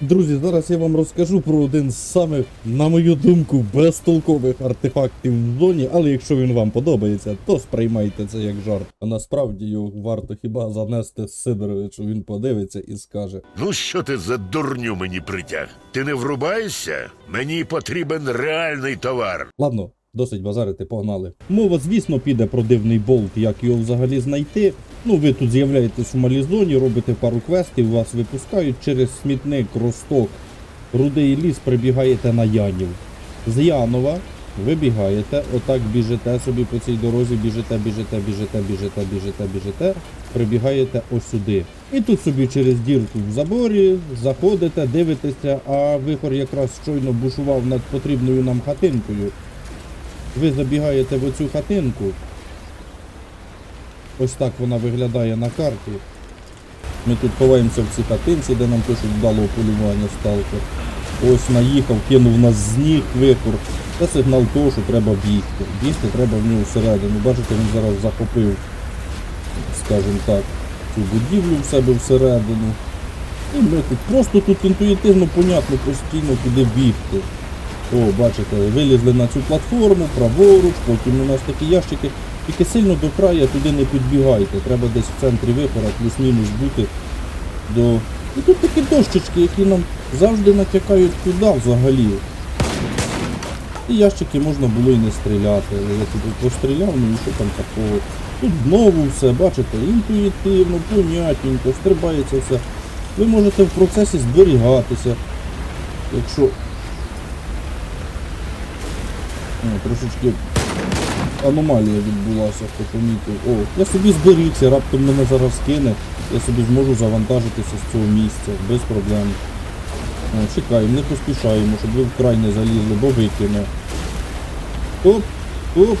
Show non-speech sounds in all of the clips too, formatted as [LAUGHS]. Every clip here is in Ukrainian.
Друзі, зараз я вам розкажу про один з самих, на мою думку, безтолкових артефактів в зоні, але якщо він вам подобається, то сприймайте це як жарт. А насправді його варто хіба занести Сидоровичу, він подивиться і скаже. Ну що ти за дурню мені притяг? Ти не врубаєшся? Мені потрібен реальний товар. Ладно, досить базарити, погнали. Мова, звісно, піде про дивний болт, як його взагалі знайти. Ну, ви тут з'являєтесь у малій зоні, робите пару квестів, вас випускають через смітник, росток, рудий ліс, прибігаєте на Янів. З Янова вибігаєте, отак біжите собі по цій дорозі, біжите, біжите, біжите, біжите, біжите, біжите, прибігаєте ось сюди. І тут собі через дірку в заборі заходите, дивитеся, а вихор якраз щойно бушував над потрібною нам хатинкою. Ви забігаєте в оцю хатинку. Ось так вона виглядає на карті. Ми тут ховаємося в цій хатинці, де нам пишуть вдалого полювання сталкер. Ось наїхав, кинув нас з ніг вихор. Це сигнал того, що треба бігти. Бігти треба в нього всередину. Бачите, він зараз захопив, скажімо так, цю будівлю в себе всередину. І ми тут просто тут інтуїтивно понятно постійно куди бігти. О, бачите, вилізли на цю платформу, праворуч, потім у нас такі ящики. Тільки сильно до краю туди не підбігайте. Треба десь в центрі вихора плюс-мінус бути до. І тут такі дощечки, які нам завжди натякають куди взагалі. І ящики можна було і не стріляти, але я тут постріляв, ну і що там такого. Тут знову все, бачите, інтуїтивно, понятненько, стрибається все. Ви можете в процесі зберігатися. Якщо О, трошечки аномалія відбулася, хто помітив. О, я собі зберігся, раптом мене зараз кине, я собі зможу завантажитися з цього місця без проблем. О, чекаємо, не поспішаємо, щоб ви вкрай не залізли, бо викине. Оп, оп,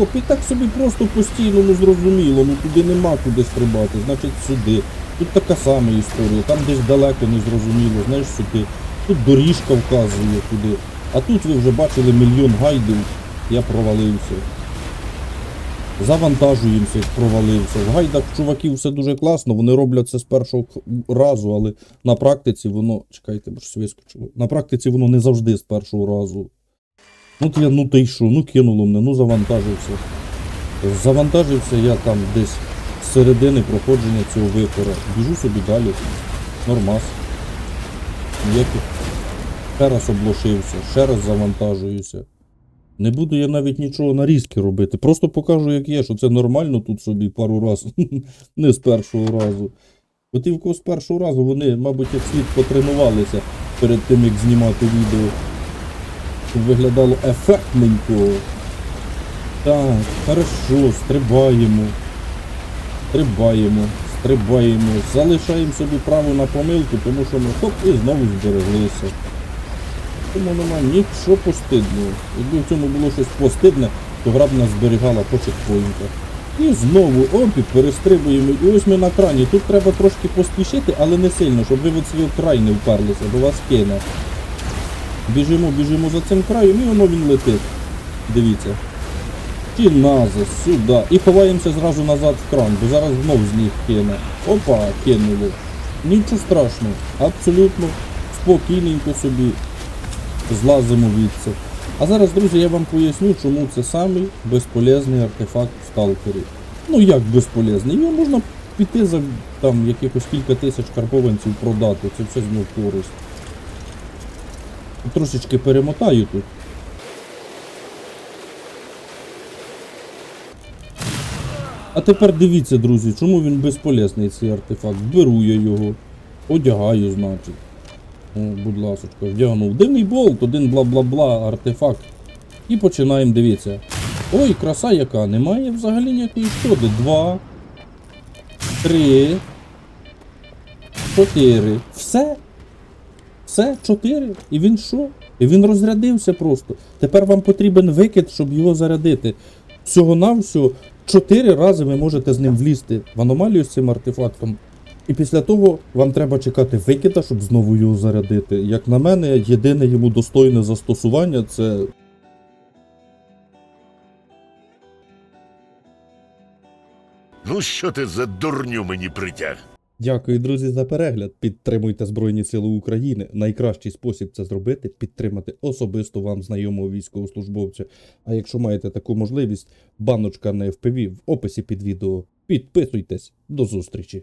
оп, і так собі просто постійно, ну зрозуміло, ну туди нема куди стрибати, значить сюди. Тут така сама історія, там десь далеко не зрозуміло, знаєш сюди. Тут доріжка вказує куди. А тут ви вже бачили мільйон гайдів, я провалився. Завантажуємося, провалився. В гайдах чуваків все дуже класно, вони роблять це з першого разу, але на практиці воно. Чекайте, бо щось вискочило. На практиці воно не завжди з першого разу. Ну я, ну й що, ну кинуло мене, ну завантажився. Завантажився я там десь з середини проходження цього вихора. Біжу собі далі. Нормас. Ніяких ще раз облошився, ще раз завантажуюся. Не буду я навіть нічого на різки робити. Просто покажу, як є, що це нормально тут собі пару разів. [LAUGHS] Не з першого разу. От і в кого з першого разу вони, мабуть, як слід потренувалися перед тим, як знімати відео. Щоб виглядало ефектненько. Так, хорошо, стрибаємо. Стрибаємо, стрибаємо. Залишаємо собі право на помилку, тому що ми хоп і знову збереглися. Тому немає нічого постидного. Якби в цьому було щось постидне, то гра б нас зберігала по. І знову оп, і перестрибуємо. І ось ми на крані. Тут треба трошки поспішити, але не сильно, щоб ви в свій край не вперлися, бо вас кине. Біжимо, біжимо за цим краєм і воно він летить. Дивіться. Ті назад, сюди. І ховаємося зразу назад в кран, бо зараз знов з них кине. Опа, кинуло. Нічого страшного. Абсолютно спокійненько собі злазимо від А зараз, друзі, я вам поясню, чому це самий безполезний артефакт в сталкері. Ну як безполезний? Його можна піти за там якихось кілька тисяч карбованців продати, це все знов користь. Трошечки перемотаю тут. А тепер дивіться, друзі, чому він безполезний цей артефакт. Беру я його, одягаю, значить. О, будь ласочка, вдягнув. Дивний болт, один бла-бла-бла, артефакт. І починаємо дивитися. Ой, краса яка, немає взагалі ніякої шкоди. Два. Три. Чотири. Все. Все, чотири. І він що? І він розрядився просто. Тепер вам потрібен викид, щоб його зарядити. Всього-навсього чотири рази ви можете з ним влізти в аномалію з цим артефактом. І після того вам треба чекати викида, щоб знову його зарядити. Як на мене, єдине йому достойне застосування це. Ну що ти за дурню мені притяг? Дякую, друзі, за перегляд. Підтримуйте Збройні Сили України. Найкращий спосіб це зробити підтримати особисто вам знайомого військовослужбовця. А якщо маєте таку можливість, баночка на FPV в описі під відео. Підписуйтесь. До зустрічі!